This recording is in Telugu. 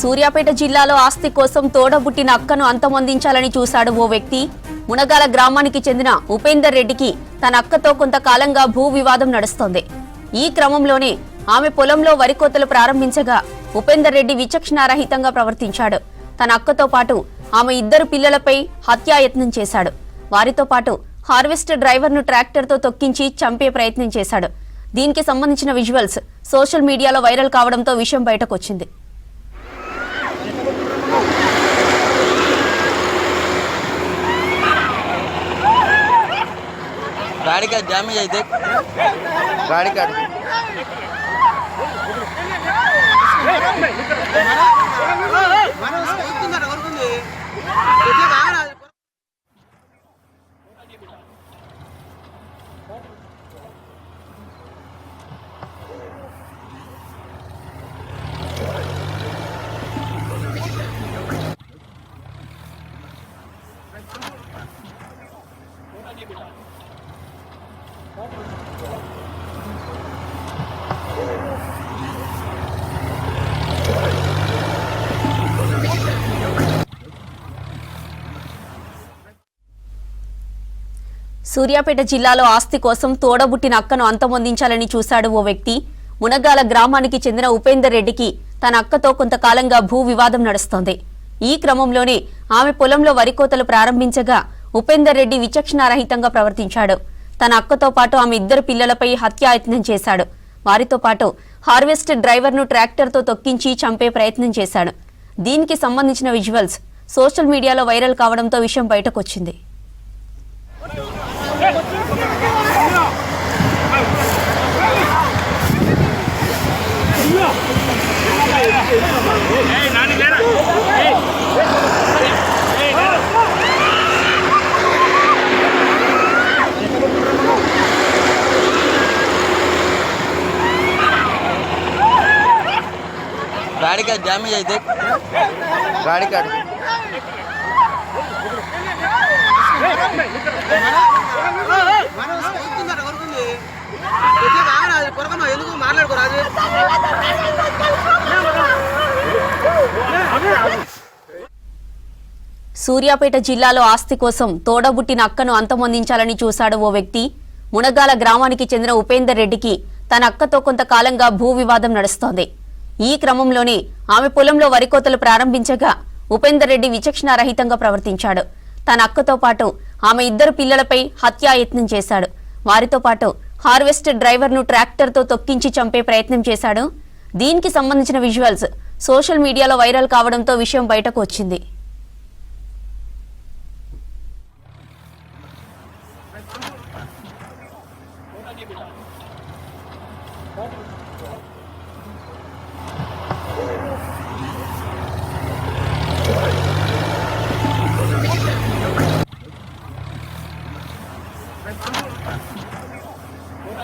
సూర్యాపేట జిల్లాలో ఆస్తి కోసం తోడబుట్టిన అక్కను అంతమొందించాలని చూశాడు ఓ వ్యక్తి. మునగాల గ్రామానికి చెందిన ఉపేందర్ రెడ్డికి తన అక్కతో కొంతకాలంగా భూ వివాదం నడుస్తోంది. ఈ క్రమంలోనే ఆమె పొలంలో వరి కోతలు ప్రారంభించగా ఉపేందర్ రెడ్డి విచక్షణారహితంగా ప్రవర్తించాడు. తన అక్కతో పాటు ఆమె ఇద్దరు పిల్లలపై హత్యాయత్నం చేశాడు. వారితో పాటు హార్వెస్టర్ డ్రైవర్ను ట్రాక్టర్తో తొక్కించి చంపే ప్రయత్నం చేశాడు. దీనికి సంబంధించిన విజువల్స్ సోషల్ మీడియాలో వైరల్ కావడంతో విషయం బయటకొచ్చింది. బ్యాడికాయ డ్యామేజ్ అయితే బ్యాడికాయ Thank you. సూర్యాపేట జిల్లాలో ఆస్తి కోసం తోడబుట్టిన అక్కను అంతమొందించాలని చూశాడు ఓ వ్యక్తి. మునగాల గ్రామానికి చెందిన ఉపేందర్ రెడ్డికి తన అక్కతో కొంతకాలంగా భూ వివాదం నడుస్తోంది. ఈ క్రమంలోనే ఆమె పొలంలో వరి కోతలు ప్రారంభించగా ఉపేందర్ రెడ్డి విచక్షణారహితంగా ప్రవర్తించాడు. తన అక్కతో పాటు ఆమె ఇద్దరు పిల్లలపై హత్యాయత్నం చేశాడు. వారితో పాటు హార్వెస్ట్ డ్రైవర్ను ట్రాక్టర్తో తొక్కించి చంపే ప్రయత్నం చేశాడు. దీనికి సంబంధించిన విజువల్స్ సోషల్ మీడియాలో వైరల్ కావడంతో విషయం బయటకొచ్చింది. गाड़ी రాడికాయ డ్యామేజ్ అయితే రాడికాడు సూర్యాపేట జిల్లాలో ఆస్తి కోసం తోడబుట్టిన అక్కను అంతమొందించాలని చూశాడు ఓ వ్యక్తి. మునగాల గ్రామానికి చెందిన ఉపేందర్ రెడ్డికి తన అక్కతో కొంతకాలంగా భూ వివాదం నడుస్తోంది. ఈ క్రమంలోనే ఆమె పొలంలో వరికోతలు ప్రారంభించగా ఉపేందర్ రెడ్డి విచక్షణారహితంగా ప్రవర్తించాడు. తన అక్కతో పాటు ఆమె ఇద్దరు పిల్లలపై హత్యాయత్నం చేశాడు. వారితో పాటు హార్వెస్టర్ డ్రైవర్ను ట్రాక్టర్తో తొక్కించి చంపే ప్రయత్నం చేశాడు. దీనికి సంబంధించిన విజువల్స్ సోషల్ మీడియాలో వైరల్ కావడంతో విషయం బయటకు వచ్చింది. గాడి